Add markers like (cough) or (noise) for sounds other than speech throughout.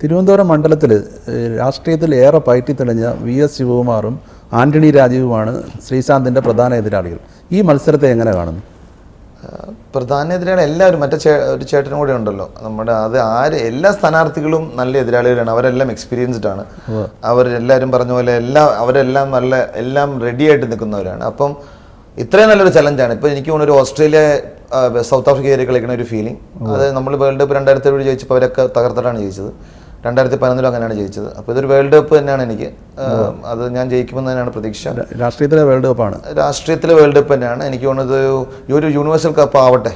തിരുവനന്തപുരം മണ്ഡലത്തിൽ രാഷ്ട്രീയത്തിൽ ഏറെ പയറ്റി തെളിഞ്ഞ വി എസ് ശിവകുമാറും ആന്റണി രാജീവുമാണ് ശ്രീശാന്തിന്റെ പ്രധാന എതിരാളികൾ. ഈ മത്സരത്തെ എങ്ങനെ കാണുന്നു? പ്രധാന എതിരാളി എല്ലാവരും മറ്റേ ചേ ഒരു ചേട്ടനും കൂടെ ഉണ്ടല്ലോ. നമ്മുടെ അത് ആര് എല്ലാ സ്ഥാനാർത്ഥികളും നല്ല എതിരാളികളാണ്. അവരെല്ലാം എക്സ്പീരിയൻസ്ഡ് ആണ്. അവരെല്ലാവരും പറഞ്ഞ പോലെ എല്ലാ അവരെല്ലാം നല്ല എല്ലാം റെഡി ആയിട്ട് നിൽക്കുന്നവരാണ്. അപ്പം ഇത്രയും നല്ലൊരു ചലഞ്ചാണ് ഇപ്പം എനിക്ക് തോന്നുന്നു ഒരു ഓസ്ട്രേലിയ സൗത്ത് ആഫ്രിക്ക ഏരിയ കളിക്കുന്ന ഒരു ഫീലിംഗ് അത് നമ്മൾ വേൾഡ് കപ്പ് രണ്ടായിരത്തി ഏഴ് ജയിച്ചപ്പോൾ അവരൊക്കെ തകർത്തിട്ടാണ് ജയിച്ചത്. രണ്ടായിരത്തി പതിനൊന്നിലും അങ്ങനെയാണ് ജയിച്ചത്. അപ്പോൾ ഇതൊരു വേൾഡ് കപ്പ് തന്നെയാണ് എനിക്ക്. അത് ഞാൻ ജയിക്കുമെന്ന് തന്നെയാണ് പ്രതീക്ഷ. രാഷ്ട്രീയത്തിലെ വേൾഡ് കപ്പാണ് രാഷ്ട്രീയത്തിലെ വേൾഡ് കപ്പ് തന്നെയാണ്. എനിക്ക് തോന്നുന്നത് ഒരു യൂണിവേഴ്സൽ കപ്പ് ആവട്ടെ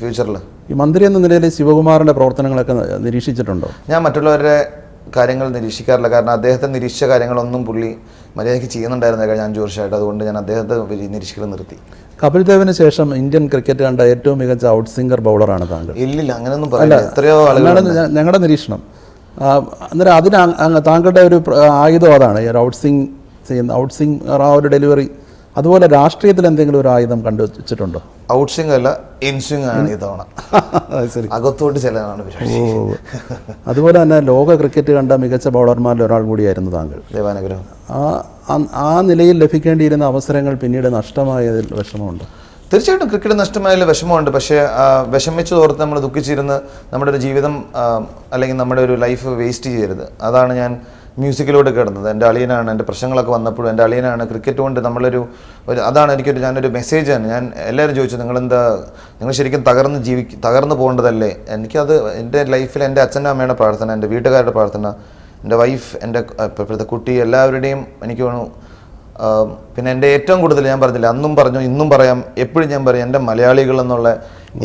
ഫ്യൂച്ചറിൽ ഈ മന്ത്രി എന്ന നിലയിൽ ശിവകുമാറിന്റെ പ്രവർത്തനങ്ങളൊക്കെ നിരീക്ഷിച്ചിട്ടുണ്ടോ? ഞാൻ മറ്റുള്ളവരുടെ കാര്യങ്ങൾ നിരീക്ഷിക്കാറില്ല. കാരണം അദ്ദേഹത്തെ നിരീക്ഷിച്ച കാര്യങ്ങളൊന്നും പുള്ളി മര്യാദയ്ക്ക് ചെയ്യുന്നുണ്ടായിരുന്ന കഴിഞ്ഞ അഞ്ച് വർഷമായിട്ട്. അതുകൊണ്ട് ഞാൻ അദ്ദേഹത്തെ നിരീക്ഷിക്കൽ നിർത്തി. കപിൽ ദേവിന് ശേഷം ഇന്ത്യൻ ക്രിക്കറ്റ് കണ്ട ഏറ്റവും മികച്ച ഔട്ട് സിംഗർ ബൗളറാണ് താങ്കൾ. ഇല്ലില്ല അങ്ങനെയൊന്നും പറയില്ല. എത്രയോ ആളുകൾ ഞങ്ങളുടെ നിരീക്ഷണം. അന്നേരം അതിന് താങ്കളുടെ ഒരു ആയുധം അതാണ്. ഈ ഒരു ഔട്ട്സിങ് ചെയ്യുന്ന ഔട്ട്സിങ് ആ ഒരു ഡെലിവറി. അതുപോലെ രാഷ്ട്രീയത്തിൽ എന്തെങ്കിലും ഒരു ആയുധം കണ്ടു വെച്ചിട്ടുണ്ടോ? ഔട്ട് അല്ല ഇൻസിങ് ആണ് ഈ തവണ (laughs) അത് ശരി. അകത്തോട്ട് ചെല്ലാനാണ് അതുപോലെ തന്നെ ലോക ക്രിക്കറ്റ് കണ്ട മികച്ച ബൗളർമാരിൽ ഒരാൾ കൂടിയായിരുന്നു താങ്കൾ. ദേവാനഗ്രഹം. ആ- ആ നിലയിൽ ലഭിക്കേണ്ടിയിരുന്ന അവസരങ്ങൾ പിന്നീട് നഷ്ടമായതിൽ വിഷമമുണ്ട്? തീർച്ചയായിട്ടും ക്രിക്കറ്റ് നഷ്ടമായ വിഷമമുണ്ട്. പക്ഷേ വിഷമിച്ച് തോർത്ത് നമ്മൾ ദുഃഖിച്ചിരുന്ന് നമ്മുടെ ഒരു ജീവിതം അല്ലെങ്കിൽ നമ്മുടെ ഒരു ലൈഫ് വേസ്റ്റ് ചെയ്യരുത്. അതാണ് ഞാൻ മ്യൂസിക്കിലൂടെ കിടന്നത്. എന്റെ അളിയനാണ് എന്റെ പ്രശ്നങ്ങളൊക്കെ വന്നപ്പോഴും എന്റെ അളിയനാണ് ക്രിക്കറ്റ് കൊണ്ട് നമ്മളൊരു ഒരു അതാണ് എനിക്കൊരു ഞാനൊരു മെസ്സേജാണ് ഞാൻ എല്ലാവരും ചോദിച്ചു നിങ്ങളെന്താ നിങ്ങൾ ശരിക്കും തകർന്ന് ജീവി തകർന്ന് പോകേണ്ടതല്ലേ? എനിക്കത് എന്റെ ലൈഫിൽ എന്റെ അച്ഛന്റെ അമ്മയുടെ പ്രാർത്ഥന എന്റെ വീട്ടുകാരുടെ പ്രാർത്ഥന എന്റെ വൈഫ് എന്റെ ഇപ്പോഴത്തെ കുട്ടി എല്ലാവരുടെയും എനിക്ക് തോന്നുന്നു പിന്നെ എന്റെ ഏറ്റവും കൂടുതൽ ഞാൻ പറഞ്ഞില്ല അന്നും പറഞ്ഞു ഇന്നും പറയാം എപ്പോഴും ഞാൻ പറയും എന്റെ മലയാളികൾ എന്നുള്ള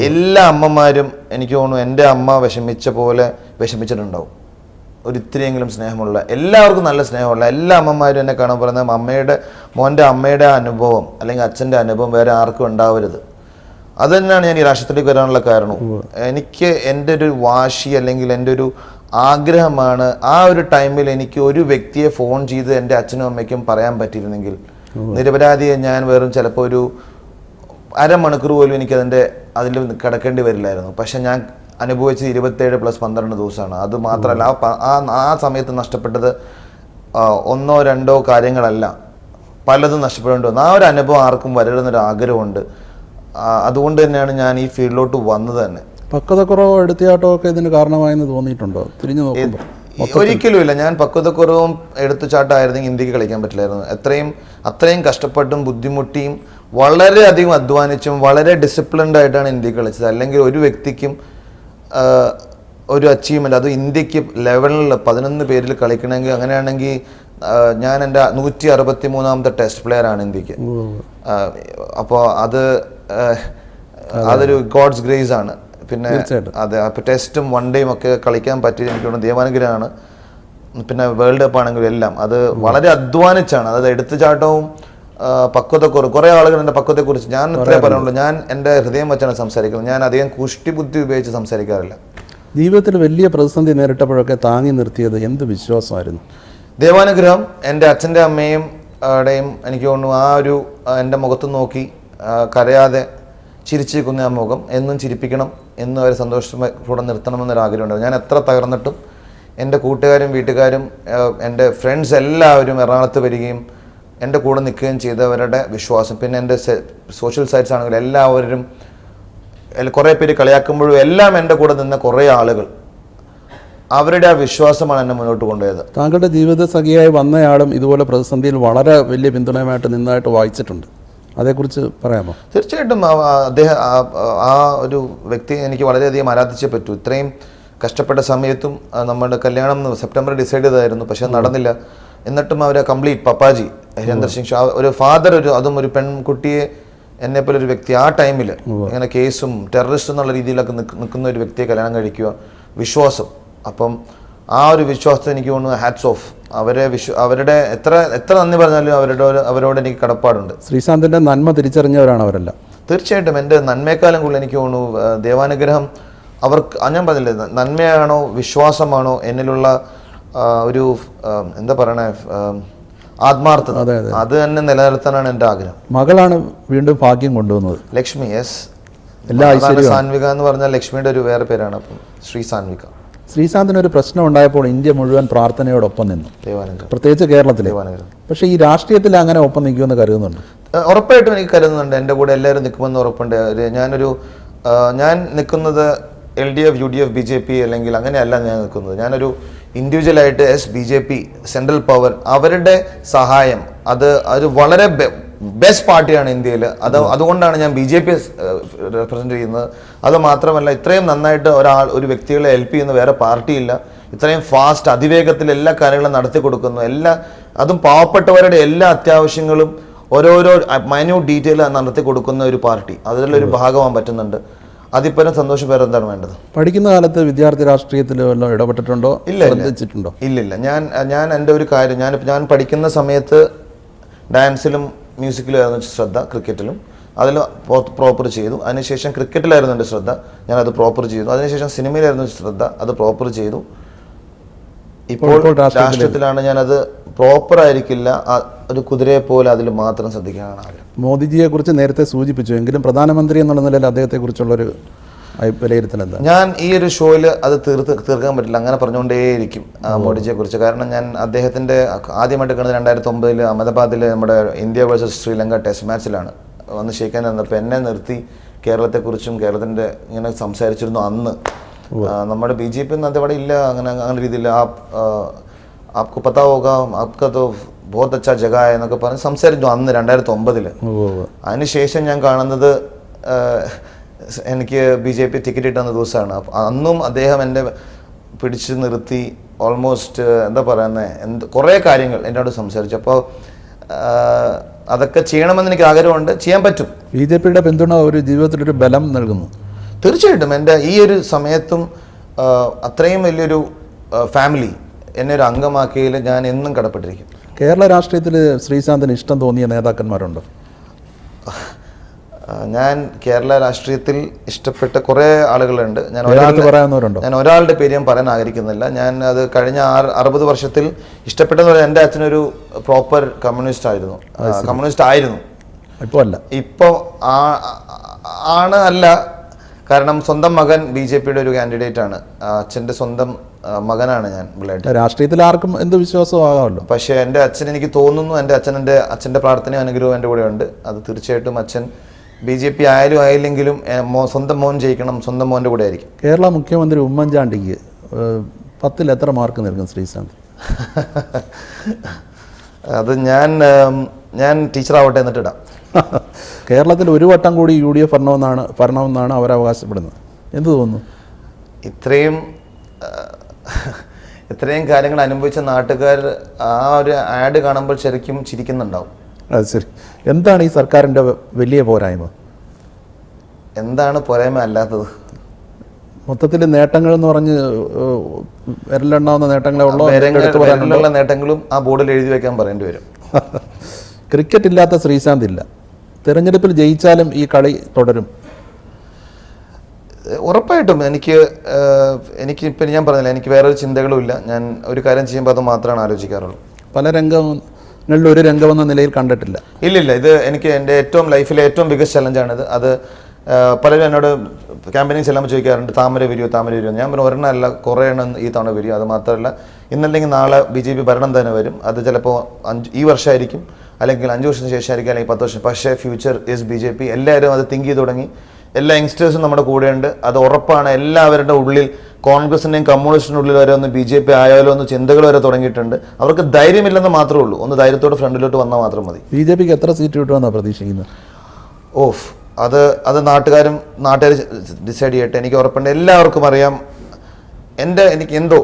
എല്ലാ അമ്മമാരും എനിക്ക് തോന്നുന്നു എന്റെ അമ്മ വിഷമിച്ച പോലെ വിഷമിച്ചിട്ടുണ്ടാവും. ഒരു ഇത്തിരിയെങ്കിലും സ്നേഹമുള്ള എല്ലാവർക്കും നല്ല സ്നേഹമുള്ള എല്ലാ അമ്മമാരും എന്നെ കാണാൻ പറയുന്നത് അമ്മയുടെ മോന്റെ അമ്മയുടെ അനുഭവം അല്ലെങ്കിൽ അച്ഛന്റെ അനുഭവം വേറെ ആർക്കും ഉണ്ടാവരുത്. അത് തന്നെയാണ് ഞാൻ ഈ രാഷ്ട്രത്തിലേക്ക് വരാനുള്ള കാരണം. എനിക്ക് എന്റെ ഒരു വാശി അല്ലെങ്കിൽ എന്റെ ഒരു ആഗ്രഹമാണ്. ആ ഒരു ടൈമിൽ എനിക്ക് ഒരു വ്യക്തിയെ ഫോൺ ചെയ്ത് എന്റെ അച്ഛനും അമ്മയ്ക്കും പറയാൻ പറ്റിയിരുന്നെങ്കിൽ നിരപരാധിയെ ഞാൻ വെറും ചിലപ്പോൾ ഒരു അരമണിക്കൂർ പോലും എനിക്ക് അതിന്റെ അതിൽ കിടക്കേണ്ടി വരില്ലായിരുന്നു. പക്ഷെ ഞാൻ അനുഭവിച്ചത് ഇരുപത്തേഴ് പ്ലസ് പന്ത്രണ്ട് ദിവസമാണ്. അത് മാത്രമല്ല ആ ആ സമയത്ത് നഷ്ടപ്പെട്ടത് ഒന്നോ രണ്ടോ കാര്യങ്ങളല്ല പലതും നഷ്ടപ്പെടേണ്ടി വന്നു. ആ ഒരു അനുഭവം ആർക്കും വരരുതെന്നൊരു ആഗ്രഹമുണ്ട് അതുകൊണ്ട് തന്നെയാണ് ഞാൻ ഈ ഫീൽഡിലോട്ട് വന്നത് തന്നെ. പക്വതക്കുറവോ എടുത്തിയാട്ടമൊക്കെ ഇതിന് കാരണമായെന്ന് തോന്നിയിട്ടുണ്ടോ? തിരിഞ്ഞു നോക്കുമ്പോൾ ഒരിക്കലും ഇല്ല ഞാൻ പക്വതക്കുറവും എടുത്തുചാട്ടമായിരുന്നെങ്കിൽ ഇന്ത്യയ്ക്ക് കളിക്കാൻ പറ്റില്ലായിരുന്നു. എത്രയും അത്രയും കഷ്ടപ്പെട്ടും ബുദ്ധിമുട്ടിയും വളരെയധികം അധ്വാനിച്ചും വളരെ ഡിസിപ്ലിൻഡ് ആയിട്ടാണ് ഇന്ത്യയ്ക്ക് കളിച്ചത്. അല്ലെങ്കിൽ ഒരു വ്യക്തിക്കും ഒരു അച്ചീവ്മെന്റ് അത് ഇന്ത്യയ്ക്ക് ലെവലിൽ പതിനൊന്ന് പേരിൽ കളിക്കണമെങ്കിൽ അങ്ങനെയാണെങ്കിൽ ഞാൻ എന്റെ നൂറ്റി അറുപത്തി മൂന്നാമത്തെ ടെസ്റ്റ് പ്ലെയറാണ് ഇന്ത്യയ്ക്ക് അപ്പോൾ അത് അതൊരു ഗോഡ്സ് ഗ്രേസ് ആണ്. പിന്നെ അതെ അപ്പോൾ ടെസ്റ്റും വൺ ഡേയും ഒക്കെ കളിക്കാൻ പറ്റിയത് എനിക്ക് തോന്നുന്നു ദൈവാനുഗ്രഹമാണ്. പിന്നെ വേൾഡ് കപ്പ് ആണെങ്കിലും എല്ലാം. അത് വളരെ അധ്വാനിച്ചാണ്. അതായത് എടുത്തുചാട്ടവും പക്വതക്കുറവ്. കുറേ ആളുകൾ എന്റെ പക്വതയെക്കുറിച്ച് ഞാൻ ഇത്രേ പറയുള്ളൂ ഞാൻ എന്റെ ഹൃദയം വെച്ചാണ് സംസാരിക്കുന്നത്. ഞാൻ അധികം കുഷ്ടി ബുദ്ധി ഉപയോഗിച്ച് സംസാരിക്കാറില്ല. ജീവിതത്തിൽ വലിയ പ്രതിസന്ധി നേരിട്ടപ്പോഴൊക്കെ താങ്ങി നിർത്തിയത് എന്ത് വിശ്വാസമായിരുന്നു? ദേവാനുഗ്രഹം എന്റെ അച്ഛന്റെ അമ്മയും ടെയും എനിക്ക് തോന്നുന്നു ആ ഒരു എന്റെ മുഖത്ത് നോക്കി കരയാതെ ചിരിച്ചിരിക്കുന്ന ആ മുഖം എന്നും ചിരിപ്പിക്കണം. എന്നും അവരെ സന്തോഷമായി കൂടെ നിർത്തണമെന്നൊരു ഉണ്ടായിരുന്നു ഞാൻ എത്ര തകർന്നിട്ടും എന്റെ കൂട്ടുകാരും വീട്ടുകാരും എന്റെ ഫ്രണ്ട്സ് എല്ലാവരും എറണാകുളത്ത് വരികയും എന്റെ കൂടെ നിൽക്കുകയും ചെയ്തവരുടെ വിശ്വാസം പിന്നെ എന്റെ സോഷ്യൽ സൈറ്റ്സ് ആണെങ്കിലും എല്ലാവരും കുറേ പേര് കളിയാക്കുമ്പോഴും എല്ലാം എന്റെ കൂടെ നിന്ന കുറേ ആളുകൾ അവരുടെ ആ വിശ്വാസമാണ് എന്നെ മുന്നോട്ട് കൊണ്ടുപോയത്. താങ്കളുടെ ജീവിത സഖിയായി വന്നയാളും ഇതുപോലെ പ്രതിസന്ധിയിൽ വളരെ വലിയ പിന്തുണയുമായിട്ട് നിന്നായിട്ട് വായിച്ചിട്ടുണ്ട്. അതേക്കുറിച്ച് പറയാമോ? തീർച്ചയായിട്ടും അദ്ദേഹം ആ- ഒരു വ്യക്തി എനിക്ക് വളരെയധികം ആരാധിച്ചേ പറ്റൂ. ഇത്രയും കഷ്ടപ്പെട്ട സമയത്തും നമ്മുടെ കല്യാണം സെപ്റ്റംബർ ഡിസൈഡ് ചെയ്തായിരുന്നു പക്ഷെ അത് നടന്നില്ല. എന്നിട്ടും അവരെ കംപ്ലീറ്റ് പപ്പാജി ഹരീന്ദ്ര സിംഗ് ഷാ ഒരു ഫാദർ ഒരു അതും ഒരു പെൺകുട്ടിയെ എന്നെ പോലെ ഒരു വ്യക്തി ആ ടൈമിൽ ഇങ്ങനെ കേസും ടെററിസ്റ്റ് എന്നുള്ള രീതിയിലൊക്കെ നിൽക്കുന്ന ഒരു വ്യക്തിയെ കല്യാണം കഴിക്കുക വിശ്വാസം. അപ്പം ആ ഒരു വിശ്വാസത്തെ എനിക്ക് തോന്നുന്നു ഹാറ്റ്സ് ഓഫ് അവരെ വിശ്വ അവരുടെ എത്ര എത്ര നന്ദി പറഞ്ഞാലും അവരുടെ അവരോട് എനിക്ക് കടപ്പാടുണ്ട്. ശ്രീശാന്തിന്റെ നന്മ തിരിച്ചറിഞ്ഞവരാണ് അവരെല്ലാം. തീർച്ചയായിട്ടും എന്റെ നന്മയെക്കാലം കൂടുതൽ എനിക്ക് തോന്നുന്നു ദേവാനുഗ്രഹം അവർക്ക് ഞാൻ പറഞ്ഞില്ലേ നന്മയാണോ വിശ്വാസമാണോ എന്നിലുള്ള ഒരു എന്താ പറയണേ ആത്മാർത്ഥ ആത്മാർത്ഥത. അതെ, തന്നെ നിലനിർത്താനാണ് എന്റെ ആഗ്രഹം. മകളാണ് വീണ്ടും ഭാഗ്യം കൊണ്ടുവന്നത്. ലക്ഷ്മി യെസ് എല്ലാ സാൻവിക എന്ന് പറഞ്ഞാൽ ലക്ഷ്മിയുടെ ഒരു വേറെ പേരാണ് അപ്പം ശ്രീ സാൻവിക. ശ്രീശാന്തിന് ഒരു പ്രശ്നം ഉണ്ടായപ്പോൾ ഇന്ത്യ മുഴുവൻ പ്രാർത്ഥനയോടൊപ്പം നിന്നു. പ്രത്യേകിച്ച് കേരളത്തിലെ. പക്ഷേ ഈ രാഷ്ട്രീയത്തിൽ അങ്ങനെ ഒപ്പം നിൽക്കുമെന്ന് കരുതുന്നുണ്ട്. ഉറപ്പായിട്ടും എനിക്ക് കരുതുന്നുണ്ട്. എന്റെ കൂടെ എല്ലാവരും നിൽക്കുമെന്ന് ഉറപ്പുണ്ട്. ഞാനൊരു ഞാൻ നിൽക്കുന്നത് L D F U D F B J P അല്ലെങ്കിൽ അങ്ങനെയല്ല ഞാൻ നിൽക്കുന്നത്. ഞാനൊരു ഇൻഡിവിജ്വലായിട്ട് S B J P central power അവരുടെ സഹായം അത് അത് വളരെ ബെസ്റ്റ് പാർട്ടിയാണ് ഇന്ത്യയിൽ. അത് അതുകൊണ്ടാണ് ഞാൻ ബി ജെ പി റെപ്രസെന്റ് ചെയ്യുന്നത്. അത് മാത്രമല്ല ഇത്രയും നന്നായിട്ട് ഒരാൾ ഒരു വ്യക്തികളെ ഹെൽപ്പ് ചെയ്യുന്ന വേറെ പാർട്ടിയില്ല. ഇത്രയും ഫാസ്റ്റ് അതിവേഗത്തിൽ എല്ലാ കാര്യങ്ങളും നടത്തി കൊടുക്കുന്നു. എല്ലാ അതും പാവപ്പെട്ടവരുടെ എല്ലാ അത്യാവശ്യങ്ങളും ഓരോരോ മൈന്യൂട്ട് ഡീറ്റെയിൽ നടത്തി കൊടുക്കുന്ന ഒരു പാർട്ടി. അതിലൊരു ഭാഗമാകാൻ പറ്റുന്നുണ്ട്. അതിപ്പോ സന്തോഷം പേര് എന്താണ് വേണ്ടത്? പഠിക്കുന്ന കാലത്ത് വിദ്യാർത്ഥി രാഷ്ട്രീയത്തിൽ വല്ലതും ഇടപെട്ടിട്ടുണ്ടോ? ഇല്ല, ഇല്ല. ശ്രദ്ധിച്ചിട്ടുണ്ടോ? ഇല്ലില്ല. ഞാൻ ഞാൻ എന്റെ ഒരു കാര്യം ഞാൻ ഞാൻ പഠിക്കുന്ന സമയത്ത് ഡാൻസിലും മ്യൂസിക്കിലും ആയിരുന്നു ശ്രദ്ധ ക്രിക്കറ്റിലും. അതിൽ പ്രോപ്പർ ചെയ്തു. അതിനുശേഷം ക്രിക്കറ്റിലായിരുന്നു എന്റെ ശ്രദ്ധ. ഞാൻ അത് പ്രോപ്പർ ചെയ്തു. അതിനുശേഷം സിനിമയിലായിരുന്നു ശ്രദ്ധ. അത് പ്രോപ്പർ ചെയ്തു. ഇപ്പോൾ രാഷ്ട്രത്തിലാണ് ഞാനത് പ്രോപ്പർ ആയിരിക്കില്ല. ഒരു കുതിരയെ പോലെ അതിൽ മാത്രം ശ്രദ്ധിക്കാനാണ് മോദിജിയെ കുറിച്ച് നേരത്തെ സൂചിപ്പിച്ചു. എങ്കിലും പ്രധാനമന്ത്രി എന്നുള്ള നിലയിൽ അദ്ദേഹത്തെ കുറിച്ചുള്ളൊരു വിലയിരുത്തൽ എന്താ ഞാൻ ഈ ഒരു ഷോയിൽ അത് തീർത്ത് തീർക്കാൻ പറ്റില്ല. അങ്ങനെ പറഞ്ഞുകൊണ്ടേയിരിക്കും മോഡിജിയെ കുറിച്ച്. കാരണം ഞാൻ അദ്ദേഹത്തിന്റെ ആദ്യമായിട്ട് കണ്ടത് രണ്ടായിരത്തി ഒമ്പതിൽ അഹമ്മദാബാദിൽ നമ്മുടെ ഇന്ത്യ വേഴ്സസ് ശ്രീലങ്ക ടെസ്റ്റ് മാച്ചിലാണ്. വന്ന് ഷെയ്ക്കാൻ വന്നപ്പോൾ എന്നെ നിർത്തി കേരളത്തെക്കുറിച്ചും കേരളത്തിന്റെ ഇങ്ങനെ സംസാരിച്ചിരുന്നു അന്ന്. നമ്മുടെ ബി ജെ പി ഒന്നും അതവിടെ ഇല്ല അങ്ങനെ അങ്ങനെ രീതിയിൽ ആ ആ, ആപ്കോ പത്താ ഹോഗാ ആപ്ക തോ ബഹുത് അച്ഛാ ജഗ എന്നൊക്കെ പറഞ്ഞ് സംസാരിച്ചു അന്ന് രണ്ടായിരത്തി ശേഷം അതിനുശേഷം ഞാൻ കാണുന്നത് എനിക്ക് ബി ജെ പി ടിക്കറ്റ് കിട്ടുന്ന ദിവസമാണ്. അന്നും അദ്ദേഹം എന്നെ പിടിച്ചു നിർത്തി ഓൾമോസ്റ്റ് എന്താ പറയുന്നത് എന്ത് കുറേ കാര്യങ്ങൾ എന്നോട് സംസാരിച്ചു. അപ്പോൾ അതൊക്കെ ചെയ്യണമെന്ന് എനിക്ക് ആഗ്രഹമുണ്ട്. ചെയ്യാൻ പറ്റും. ബി ജെ പിയുടെ പിന്തുണ ഒരു ജീവിതത്തിലൊരു ബലം നൽകുന്നു. തീർച്ചയായിട്ടും. എന്റെ ഈ ഒരു സമയത്തും അത്രയും വലിയൊരു ഫാമിലി എന്നെ ഒരു അംഗമാക്കിയതിൽ ഞാൻ എന്നും കടപ്പെട്ടിരിക്കും. കേരള രാഷ്ട്രീയത്തിൽ ശ്രീശാന്തിന് ഇഷ്ടം തോന്നിയ നേതാക്കന്മാരുണ്ടോ? ഞാൻ കേരള രാഷ്ട്രീയത്തിൽ ഇഷ്ടപ്പെട്ട കുറേ ആളുകളുണ്ട്. ഞാൻ ഒരാളുടെ ഞാൻ ഒരാളുടെ പേര് ഞാൻ പറയാൻ ആഗ്രഹിക്കുന്നില്ല. ഞാൻ അത് കഴിഞ്ഞ ആറ് അറുപത് വർഷത്തിൽ ഇഷ്ടപ്പെട്ടെന്ന് പറഞ്ഞാൽ എന്റെ അച്ഛനൊരു പ്രോപ്പർ കമ്മ്യൂണിസ്റ്റ് ആയിരുന്നു. കമ്മ്യൂണിസ്റ്റ് ആയിരുന്നു. ഇപ്പോൾ അല്ല. ഇപ്പോൾ ആണ് അല്ല. കാരണം സ്വന്തം മകൻ ബി ജെ പിയുടെ ഒരു കാൻഡിഡേറ്റ് ആണ്. അച്ഛന്റെ സ്വന്തം മകനാണ് ഞാൻ പിള്ളേട്ട്. രാഷ്ട്രീയത്തിൽ ആർക്കും എന്ത് വിശ്വാസമാകാമല്ലോ പക്ഷേ എന്റെ അച്ഛൻ എനിക്ക് തോന്നുന്നു എന്റെ അച്ഛൻ എന്റെ അച്ഛന്റെ പ്രാർത്ഥനയും അനുഗ്രഹവും എന്റെ കൂടെ ഉണ്ട് അത് തീർച്ചയായിട്ടും അച്ഛൻ ബി ജെ പി ആയാലും ആയില്ലെങ്കിലും സ്വന്തം മോൻ ജയിക്കണം സ്വന്തം മോന്റെ കൂടെ ആയിരിക്കും. കേരള മുഖ്യമന്ത്രി ഉമ്മൻചാണ്ടിക്ക് പത്തിൽ എത്ര മാർക്ക് നൽകും ശ്രീശാന്ത്? (laughs) അത് ഞാൻ ഞാൻ ടീച്ചറാവട്ടെ എന്നിട്ട് ഇടാം (laughs) കേരളത്തിൽ ഒരു വട്ടം കൂടി യു ഡി എഫ് ഭരണമെന്നാണ് ഭരണമെന്നാണ് അവർ അവകാശപ്പെടുന്നത്. എന്ത് തോന്നുന്നു? ഇത്രയും ഇത്രയും കാര്യങ്ങൾ അനുഭവിച്ച നാട്ടുകാർ ആ ഒരു ആഡ് കാണുമ്പോൾ ശരിക്കും ചിരിക്കുന്നുണ്ടാവും. അത് ശരി. എന്താണ് ഈ സർക്കാരിന്റെ വലിയ പോരായ്മ? എന്താണ് പോരായ്മ അല്ലാത്തത്? മൊത്തത്തിൽ നേട്ടങ്ങൾ എന്ന് പറഞ്ഞ് വിരലെണ്ണാവുന്ന നേട്ടങ്ങളെ ഉള്ളോ നേട്ടങ്ങളും ആ ബോർഡിൽ എഴുതി വെക്കാൻ പറയേണ്ടി വരും. (laughs) ക്രിക്കറ്റ് ഇല്ലാത്ത ശ്രീശാന്ത് ഇല്ല. തിരഞ്ഞെടുപ്പിൽ ജയിച്ചാലും ഈ കളി തുടരും. ഉറപ്പായിട്ടും എനിക്ക് എനിക്ക് ഇപ്പം ഞാൻ പറഞ്ഞില്ല എനിക്ക് വേറൊരു ചിന്തകളും ഇല്ല. ഞാൻ ഒരു കാര്യം ചെയ്യുമ്പോൾ അത് മാത്രമാണ് ആലോചിക്കാറുള്ളൂ. പല രംഗങ്ങളിൽ ഒരു രംഗമെന്ന നിലയിൽ കണ്ടിട്ടില്ല. ഇല്ലില്ല ഇത് എനിക്ക് എന്റെ ഏറ്റവും ലൈഫിലെ ഏറ്റവും ബിഗസ്റ്റ് ചലഞ്ചാണിത് അത് പലരും എന്നോട് ക്യാമ്പയിനിങ് ചെല്ലുമ്പോൾ ചോദിക്കാറുണ്ട് താമര വരിയോ താമര വരിയോ? ഞാൻ പറഞ്ഞു ഒരെണ്ണം അല്ല കുറേ എണ്ണം ഈ തവണ വിരിയോ അത് മാത്രമല്ല ഇന്നല്ലെങ്കിൽ നാളെ ബി ജെ പി ഭരണം തന്നെ വരും. അത് ചിലപ്പോൾ അഞ്ച് ഈ വർഷമായിരിക്കും അല്ലെങ്കിൽ അഞ്ച് വർഷത്തിന് ശേഷമായിരിക്കും അല്ലെങ്കിൽ പത്ത് വർഷം പക്ഷേ future is B J P. എല്ലാവരും അത് തിങ്ക് ചെയ്ത് തുടങ്ങി. എല്ലാ യങ്സ്റ്റേഴ്സും നമ്മുടെ കൂടെയുണ്ട്. അത് ഉറപ്പാണ്. എല്ലാവരുടെ ഉള്ളിൽ കോൺഗ്രസിന്റെയും കമ്മ്യൂണിസ്റ്റിന്റെ ഉള്ളിൽ വരെ ഒന്ന് ബി ജെ പി ആയാലോ ഒന്ന് ചിന്തകൾ വരെ തുടങ്ങിയിട്ടുണ്ട്. അവർക്ക് ധൈര്യമില്ലെന്ന് മാത്രമേ ഉള്ളൂ. ഒന്ന് ധൈര്യത്തോടെ ഫ്രണ്ടിലോട്ട് വന്നാൽ മാത്രം മതി. ബി ജെ പിക്ക് എത്ര സീറ്റ് കിട്ടുമെന്നാണ് പ്രതീക്ഷിക്കുന്നത്? ഓഫ്. അത് അത് നാട്ടുകാരും നാട്ടുകാർ ഡിസൈഡ് ചെയ്യട്ടെ. എനിക്ക് ഉറപ്പുണ്ട്. എല്ലാവർക്കും അറിയാം. എന്റെ എനിക്ക് എന്തോ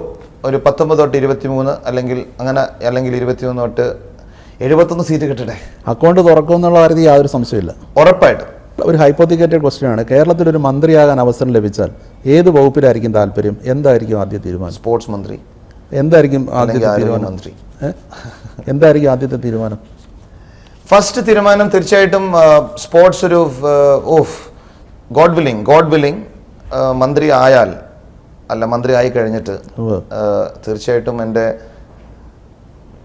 ഒരു പത്തൊമ്പത് തൊട്ട് ഇരുപത്തി മൂന്ന് അല്ലെങ്കിൽ അങ്ങനെ അല്ലെങ്കിൽ ഇരുപത്തി മൂന്ന് തൊട്ട് എഴുപത്തൊന്ന് സീറ്റ് കിട്ടട്ടെ. അക്കൗണ്ട് തുറക്കുമെന്നുള്ള കാര്യത്തിൽ യാതൊരു സംശയമില്ല ഉറപ്പായിട്ടും. ഒരു ഹൈപ്പോത്തിക്കേറ്റഡ് ക്വസ്റ്റ്യൻ ആണ്. കേരളത്തിൽ ഒരു മന്ത്രിയാകാൻ അവസരം ലഭിച്ചാൽ ഏത് വകുപ്പിലായിരിക്കും താല്പര്യം? എന്തായിരിക്കും ആദ്യ തീരുമാനം? സ്പോർട്സ് മന്ത്രി. എന്തായിരിക്കും ആദ്യത്തെ തീരുമാനം? മന്ത്രി. എന്തായിരിക്കും ആദ്യത്തെ തീരുമാനം? ഫസ്റ്റ് തീരുമാനം തീർച്ചയായിട്ടും സ്പോർട്സ് ഒരു of God willing God willing മന്ത്രി ആയാൽ അല്ല മന്ത്രി ആയി കഴിഞ്ഞിട്ട് തീർച്ചയായിട്ടും എന്റെ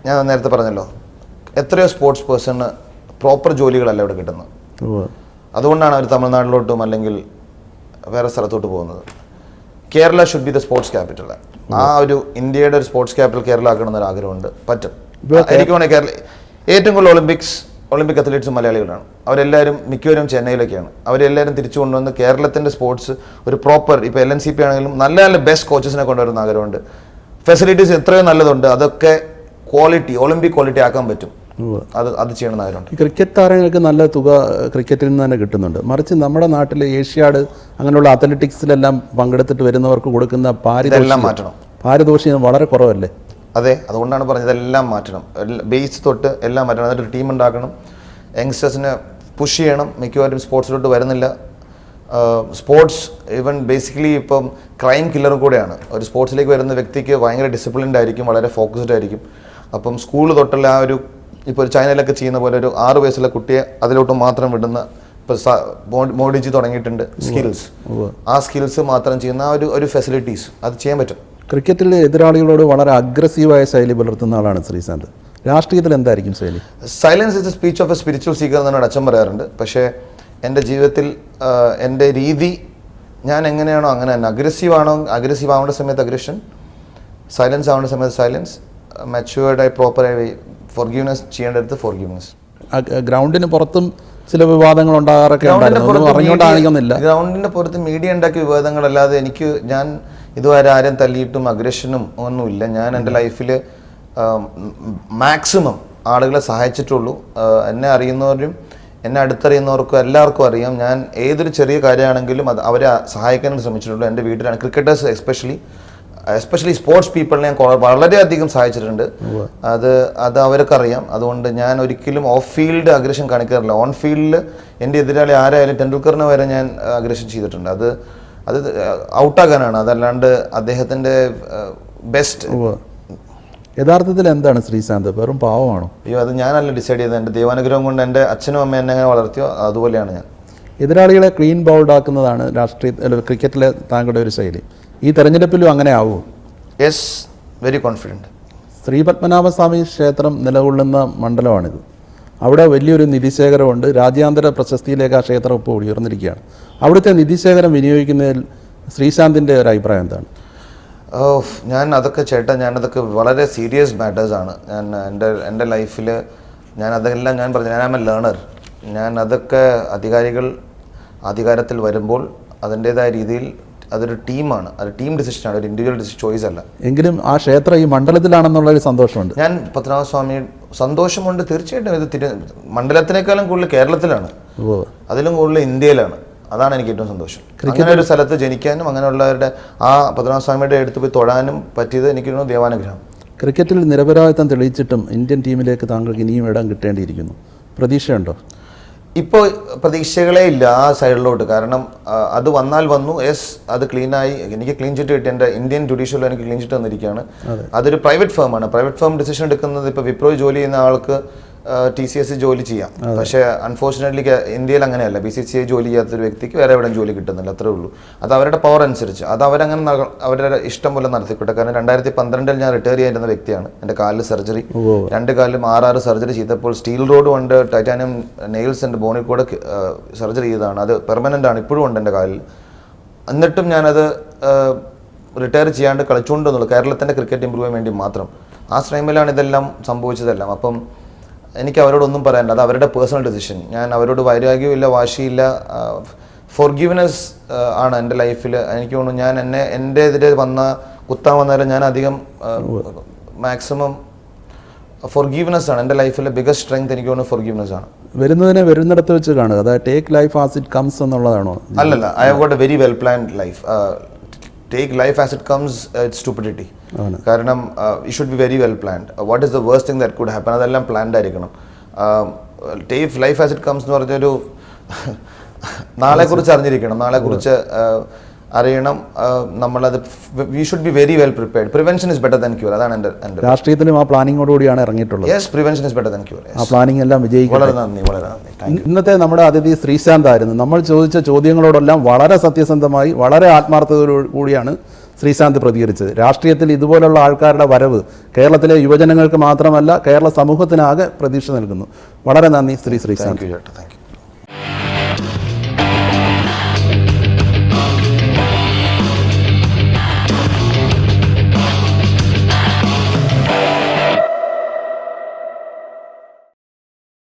ഞാൻ നേരത്തെ പറഞ്ഞല്ലോ എത്രയോ സ്പോർട്സ് പേഴ്സണ് പ്രോപ്പർ ജോലികളല്ല ഇവിടെ കിട്ടുന്നത്. അതുകൊണ്ടാണ് അവർ തമിഴ്നാട്ടിലോട്ടും അല്ലെങ്കിൽ വേറെ സ്ഥലത്തോട്ട് പോകുന്നത്. Kerala should be the sports capital ആ ഒരു ഇന്ത്യയുടെ ഒരു സ്പോർട്സ് ക്യാപിറ്റൽ കേരള ആക്കണം എന്നൊരു ആഗ്രഹമുണ്ട് പറ്റും എനിക്ക് വേണമെങ്കിൽ കേരള ഏറ്റവും കൂടുതൽ ഒളിമ്പിക്സ് ഒളിമ്പിക് അത്ലറ്റ്സ് മലയാളികളാണ്. അവരെല്ലാവരും മിക്കവരും ചെന്നൈയിലൊക്കെയാണ്. അവരെല്ലാവരും തിരിച്ചു കൊണ്ടുവന്ന് കേരളത്തിന്റെ സ്പോർട്സ് ഒരു പ്രോപ്പർ ഇപ്പോൾ എൽ എൻ സി പി ആണെങ്കിലും നല്ല നല്ല ബെസ്റ്റ് കോച്ചസിനെ കൊണ്ടുവരുന്ന ആഗ്രഹമുണ്ട്. ഫെസിലിറ്റീസ് എത്രയോ നല്ലതുണ്ട്. അതൊക്കെ ക്വാളിറ്റി ഒളിമ്പിക് ക്വാളിറ്റി ആക്കാൻ പറ്റും. അത് അത് ചെയ്യണമെന്ന് ആഗ്രഹമുണ്ട്. ക്രിക്കറ്റ് താരങ്ങൾക്ക് നല്ല തുക ക്രിക്കറ്റിൽ നിന്ന് തന്നെ കിട്ടുന്നുണ്ട്. മറിച്ച് നമ്മുടെ നാട്ടിൽ ഏഷ്യാഡ് അങ്ങനെയുള്ള അത്ലറ്റിക്സിലെല്ലാം പങ്കെടുത്തിട്ട് വരുന്നവർക്ക് കൊടുക്കുന്ന പാരിതോഷികം മാറ്റണം. പാരിതോഷികം വളരെ കുറവല്ലേ? അതെ അതുകൊണ്ടാണ് പറഞ്ഞത് എല്ലാം മാറ്റണം. ബേസ് തൊട്ട് എല്ലാം മാറ്റണം. അതൊരു ടീം ഉണ്ടാക്കണം. യങ്സ്റ്റേഴ്സിനെ പുഷ് ചെയ്യണം. മിക്കവാറും സ്പോർട്സിലോട്ട് വരുന്നില്ല. സ്പോർട്സ് ഈവൻ ബേസിക്കലി ഇപ്പം ക്രൈം കില്ലർ കൂടെയാണ്. ഒരു സ്പോർട്സിലേക്ക് വരുന്ന വ്യക്തിക്ക് ഭയങ്കര ഡിസിപ്ലിൻഡ് ആയിരിക്കും വളരെ ഫോക്കസ്ഡ് ആയിരിക്കും. അപ്പം സ്കൂൾ തൊട്ടുള്ള ആ ഒരു ഇപ്പോൾ ഒരു ചൈനയിലൊക്കെ ചെയ്യുന്ന പോലെ ഒരു ആറ് വയസ്സുള്ള കുട്ടിയെ അതിലോട്ട് മാത്രം വിടുന്ന ഇപ്പോൾ മോഡിജി തുടങ്ങിയിട്ടുണ്ട് സ്കിൽസ് ആ സ്കിൽസ് മാത്രം ചെയ്യുന്ന ആ ഒരു ഒരു ഫെസിലിറ്റീസ് അത് ചെയ്യാൻ പറ്റും. ക്രിക്കറ്റിൽ എതിരാളികളോട് വളരെ അഗ്രസീവായ ശൈലി പുലർത്തുന്ന ആളാണ് ശ്രീശാന്ത് രാഷ്ട്രീയത്തിൽ എന്തായിരിക്കും ശൈലി? Silence is a speech of a spiritual seeker എന്നാണ് അച്ഛൻ പറയാറുണ്ട്. പക്ഷേ എന്റെ ജീവിതത്തിൽ എന്റെ രീതി ഞാൻ എങ്ങനെയാണോ അങ്ങനെ തന്നെ. അഗ്രസീവ് ആണോ അഗ്രസീവ് ആവേണ്ട സമയത്ത് അഗ്രഷൻ സൈലൻസ് ആവേണ്ട സമയത്ത് സൈലൻസ് മെച്ചുവേർഡായി പ്രോപ്പറായി ഫോർഗീവ്നെസ് ചെയ്യേണ്ടടുത്ത് ഫോർഗീവ്നെസ് ഗ്രൗണ്ടിന് പുറത്തും ചില വിവാദങ്ങൾ ഉണ്ടാകാറൊക്കെ അറിഞ്ഞുകൊണ്ടാണിക്കുന്നില്ല ഗ്രൗണ്ടിന്റെ പുറത്ത് മീഡിയ ഉണ്ടാക്കിയ വിവാദങ്ങളല്ലാതെ എനിക്ക് ഞാൻ ഇതുവരെ ആരും തല്ലിയിട്ടും അഗ്രഷനും ഒന്നുമില്ല. ഞാൻ എന്റെ ലൈഫിൽ മാക്സിമം ആളുകളെ സഹായിച്ചിട്ടുള്ളൂ. എന്നെ അറിയുന്നവരും എന്നെ അടുത്തറിയുന്നവർക്കും എല്ലാവർക്കും അറിയാം. ഞാൻ ഏതൊരു ചെറിയ കാര്യമാണെങ്കിലും അത് അവരെ സഹായിക്കാനും ശ്രമിച്ചിട്ടുള്ളൂ. എന്റെ വീട്ടിലാണ്. ക്രിക്കറ്റേഴ്സ് എസ്പെഷ്യലി എസ്പെഷ്യലി സ്പോർട്സ് പീപ്പിളിനെ ഞാൻ വളരെയധികം സഹായിച്ചിട്ടുണ്ട്. അത് അത് അവർക്കറിയാം അതുകൊണ്ട് ഞാൻ ഒരിക്കലും ഓഫ് ഫീൽഡ് അഗ്രഷൻ കാണിക്കാറില്ല. ഓൺ ഫീൽഡിൽ എന്റെ എതിരാളി ആരായാലും ടെണ്ടുൽക്കറിനെ വരെ ഞാൻ അഗ്രഷൻ ചെയ്തിട്ടുണ്ട്. അത് അത് ഔട്ടാകാനാണ്. അതല്ലാണ്ട് അദ്ദേഹത്തിന്റെ ബെസ്റ്റ് യഥാർത്ഥത്തിൽ എന്താണ് ശ്രീശാന്ത് വെറും പാവമാണോ? അയ്യോ അത് ഞാനല്ല ഡിസൈഡ് ചെയ്തത്. എന്റെ ദൈവാനുഗ്രഹം കൊണ്ട് എന്റെ അച്ഛനും അമ്മയും എന്നെ അങ്ങനെ വളർത്തിയോ അതുപോലെയാണ് ഞാൻ. എതിരാളികളെ ക്ലീൻ ബൗൾഡ് ആക്കുന്നതാണ് രാഷ്ട്രീയ ക്രിക്കറ്റിലെ താങ്കളുടെ ഒരു ശൈലി. ഈ തെരഞ്ഞെടുപ്പിലും അങ്ങനെ ആവുമോ yes very confident Sri Padmanabhaswamy ക്ഷേത്രം നിലകൊള്ളുന്ന മണ്ഡലമാണിത്. അവിടെ വലിയൊരു നിധിശേഖരമുണ്ട്. രാജ്യാന്തര പ്രശസ്തിയിലേക്ക് ആ ക്ഷേത്രം ഇപ്പോൾ ഉയർന്നിരിക്കുകയാണ്. അവിടുത്തെ നിധിശേഖരം വിനിയോഗിക്കുന്നതിൽ ശ്രീശാന്തിന്റെ ഒരു അഭിപ്രായം എന്താണ്? ഞാൻ അതൊക്കെ ചേട്ടാ ഞാനതൊക്കെ വളരെ സീരിയസ് മാറ്റേഴ്സാണ് ഞാൻ എന്റെ എന്റെ ലൈഫിൽ ഞാൻ അതെല്ലാം ഞാൻ പറഞ്ഞു ഞാൻ ആം എ ലേണർ ഞാൻ അതൊക്കെ അധികാരികൾ അധികാരത്തിൽ വരുമ്പോൾ അതിന്റേതായ രീതിയിൽ അതൊരു ടീമാണ്. അത് ടീം ഡിസിഷനാണ്. ഒരു ഇൻഡിവിജ്വൽ ഡിസിഷൻ ചോയ്സ് അല്ല. എങ്കിലും ആ ക്ഷേത്രം ഈ മണ്ഡലത്തിലാണെന്നുള്ള ഒരു സന്തോഷമുണ്ട്. ഞാൻ പത്മനാഭസ്വാമി സന്തോഷമുണ്ട് തീർച്ചയായിട്ടും. ഇത് തിരു മണ്ഡലത്തിനേക്കാളും കൂടുതൽ കേരളത്തിലാണ്. അതിലും കൂടുതൽ ഇന്ത്യയിലാണ്. അതാണ് എനിക്ക് ഏറ്റവും സന്തോഷം. അങ്ങനെ ഒരു സ്ഥലത്ത് ജനിക്കാനും അങ്ങനെയുള്ളവരുടെ ആ പത്മനാഭസ്വാമിയുടെ അടുത്ത് പോയി തൊഴാനും പറ്റിയത് എനിക്ക് ദേവാനുഗ്രഹം ക്രിക്കറ്റിൽ നിരപരാധിത്വം തെളിയിച്ചിട്ടും ഇന്ത്യൻ ടീമിലേക്ക് താങ്കൾക്ക് ഇനിയും ഇടം കിട്ടേണ്ടിയിരിക്കുന്നു. പ്രതീക്ഷയുണ്ടോ? ഇപ്പോൾ പ്രതീക്ഷകളേ ഇല്ല ആ സൈഡിലോട്ട്. കാരണം അത് വന്നാൽ വന്നു. എസ് അത് ക്ലീനായി. എനിക്ക് ക്ലീൻ ചിറ്റ് കിട്ടി. എന്റെ ഇന്ത്യൻ ജുഡീഷ്യൽ എനിക്ക് ക്ലീൻ ചിറ്റ് തന്നിരിക്കുകയാണ്. അതൊരു പ്രൈവറ്റ് ഫേമാണ്. പ്രൈവറ്റ് ഫേം ഡിസിഷൻ എടുക്കുന്നത് ഇപ്പോൾ വിപ്രോ ജോലി ചെയ്യുന്ന ആൾക്ക് ടി സി എസ് ജോലി ചെയ്യാം. പക്ഷേ അൺഫോർച്ചുനേറ്റ്ലി ഇന്ത്യയിൽ അങ്ങനെയല്ല. ബി സി സി ഐ ജോലി ചെയ്യാത്തൊരു വ്യക്തിക്ക് വേറെ എവിടെയും ജോലി കിട്ടുന്നില്ല. അത്രേ ഉള്ളൂ. അത് അവരുടെ പവർ അനുസരിച്ച്. അത് അവരങ്ങനെ അവരുടെ ഇഷ്ടം പോലെ നടത്തിക്കോട്ടെ. കാരണം രണ്ടായിരത്തി പന്ത്രണ്ടിൽ ഞാൻ റിട്ടയർ ചെയ്യാൻ വ്യക്തിയാണ്. എന്റെ കാലിൽ സർജറി രണ്ട് കാലിലും ആറാറ് സർജറി ചെയ്തപ്പോൾ സ്റ്റീൽ റോഡ് കൊണ്ട് ടൈറ്റാനിയം നെയിൽസ് ഉണ്ട് ബോണിൽ കൂടെ സർജറി ചെയ്തതാണ്. അത് പെർമനന്റ് ആണ്. ഇപ്പോഴും ഉണ്ട് എന്റെ കാലിൽ. എന്നിട്ടും ഞാനത് റിട്ടയർ ചെയ്യാണ്ട് കളിച്ചുകൊണ്ടെന്നുള്ളൂ കേരളത്തിന്റെ ക്രിക്കറ്റ് ഇമ്പ്രൂവ് ചെയ്യാൻ വേണ്ടി മാത്രം. ആ ടൈമിലാണ് ഇതെല്ലാം സംഭവിച്ചതെല്ലാം. അപ്പം എനിക്ക് അവരോടൊന്നും പറയാനില്ല. അത് അവരുടെ പേഴ്സണൽ ഡെസിഷൻ ഞാൻ അവരോട് വൈരാഗ്യമില്ല വാശിയില്ല ഫോർഗീവ്നെസ് ആണ് എന്റെ ലൈഫിൽ എനിക്ക് തോന്നുന്നു ഞാൻ എന്നെ എന്റെ എതിരെ വന്ന കുത്താൻ വന്നാലും ഞാൻ അധികം മാക്സിമം ഫോർഗീവ്നെസ് ആണ്. എന്റെ ലൈഫിലെ ബിഗസ്റ്റ് സ്ട്രെങ്ത് എനിക്ക് തോന്നുന്നു ഫോർഗീവ്നെസ് ആണ്. വരുന്നതിനെ വരുന്നിടത്ത് വെച്ച് കാണുക. അതായത് take life as it comes എന്നുള്ളതാണോ? അല്ലല്ല I have got a very well planned life take life as it comes it stupidity കാരണം it should be very well planned what is the worst thing that could happen അതെല്ലാം planned ആയിരിക്കണം. Take life as it comes എന്ന് പറഞ്ഞൊരു (laughs) നാളെ കുറിച്ച് അറിഞ്ഞിരിക്കണം നാളെ കുറിച്ച് അറിയണം. നമ്മളത് we should be very well prepared prevention is better than cure അതാണ് എന്റെ എന്റെ രാഷ്ട്രീയത്തിലും ആ പ്ലാനിങ്ങോടുകൂടിയാണ് ഇറങ്ങിയിട്ടുള്ളത്. Yes prevention is better than cure ആ പ്ലാനിങ് എല്ലാം വിജയിക്കും വളരെ നന്ദി വളരെ നന്ദി. ഇന്നത്തെ നമ്മുടെ അതിഥി ശ്രീശാന്ത് ആയിരുന്നു നമ്മൾ ചോദിച്ച ചോദ്യങ്ങളോടെല്ലാം വളരെ സത്യസന്ധമായി വളരെ ആത്മാർത്ഥതയോടു കൂടിയാണ് ശ്രീശാന്ത് പ്രതികരിച്ചത്. രാഷ്ട്രീയത്തിൽ ഇതുപോലുള്ള ആൾക്കാരുടെ വരവ് കേരളത്തിലെ യുവജനങ്ങൾക്ക് മാത്രമല്ല കേരള സമൂഹത്തിനാകെ പ്രതീക്ഷ നൽകുന്നു. വളരെ നന്ദി ശ്രീ ശ്രീശാന്ത്. Thank you